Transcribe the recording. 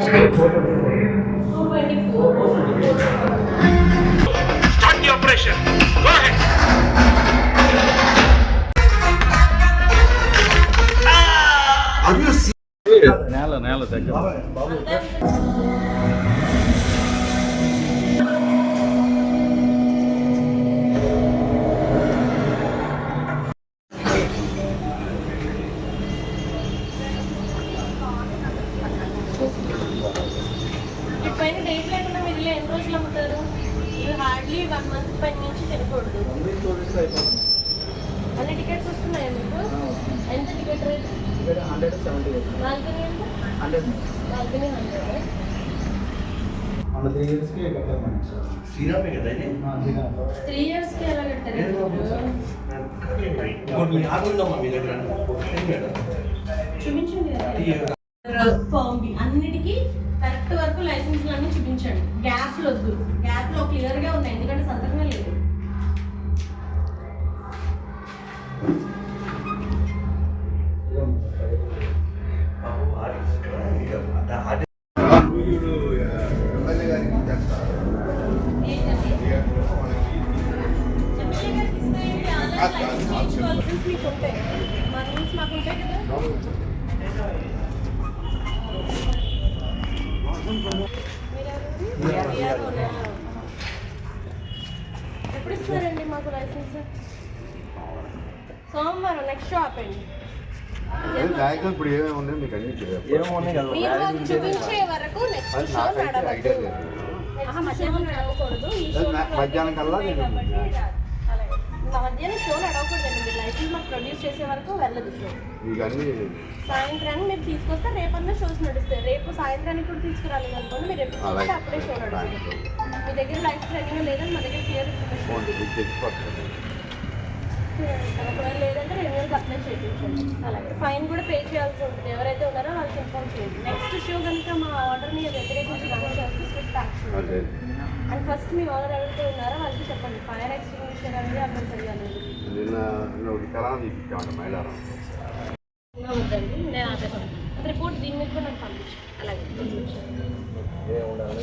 Start the operation. Go ahead. నేల నేల దగ్గర డేట్ లేకుండా మీరు ఇలా ఎన్ని రోజులు అమ్ముతారు? మీరు హార్డ్లీ వన్ మంత్ పైన నుంచి తినకూడదు. అన్ని టికెట్స్ వస్తున్నాయా మీకు? ఎంత ticket rate hundred seventy balcony ఎంత? Hundred balcony hundred three three ఇయర్స్కి ఎలా కట్టారు? చూపించండి. అన్నిటికీ కరెక్ట్ లైసెన్స్ అన్ని చూపించండి గ్యాప్ వద్దు గ్యాప్లో క్లియర్గా ఉన్నాయి ఎందుకంటే సంతకమే లేదు మీకు ఉంటాయి మా రూల్స్ మాకు ఉంటాయి కదా ఎప్పుడు ఇస్తారండి మాకు లైసెన్స్? సోమవారం నెక్స్ట్ షాప్ అండి. ఇప్పుడు ఏమేమి ఉన్నాయో మీకు అన్ని చూపించే వరకు నెక్స్ట్ అది షో నడవదు మధ్యాహ్నం నడవకూడదు. ఈ అది షో నా- మధ్యాహ్నం కల్లా మధ్యాహ్నం షో నడవకూడదండి. మీరు లైసెన్స్ మాకు ప్రొడ్యూస్ చేసే వరకు వెళ్ళదు సాయంత్రానికి మీరు తీసుకొస్తే రేపన్నా షోస్ నడుస్తాయి. రేపు సాయంత్రానికి కూడా తీసుకురాలేదు అనుకోండి మీరు ఎప్పుడు. చూస్తే అప్పుడే షో నడుస్తుంది మీ దగ్గర లైఫ్ రన్నింగ్ లేదని మా దగ్గర క్లియర్ ఒకవేళ లేదంటే రెన్యూల్కి అప్లై చేయించండి. అలాగే. ఫైన్ కూడా పే చేయాల్సి ఉంటుంది. ఎవరైతే ఉన్నారో వాళ్ళకి ఇన్ఫార్మ్ చేయండి. నెక్స్ట్ షో కనుక మా ఆర్డర్ని వ్యతిరేకించి రన్ చేస్తే స్ట్రిక్ట్ యాక్షన్ అండ్ ఫస్ట్ మీ ఓనర్ ఎవరైతే ఉన్నారో వాళ్ళకి చెప్పండి. ఫైర్ ఎక్స్టింగ్విషర్ అనేది అక్కడ చేయాలి నిన్న నిన్న ఒకటి కళా తీపించామంట మైలారం ఇంకా వద్దండి నేను ఆపేస్తాను అది రిపోర్ట్ దీని మీద కూడా నాకు పంపించు అలాగే ఈ మంత్ ఏం లేవు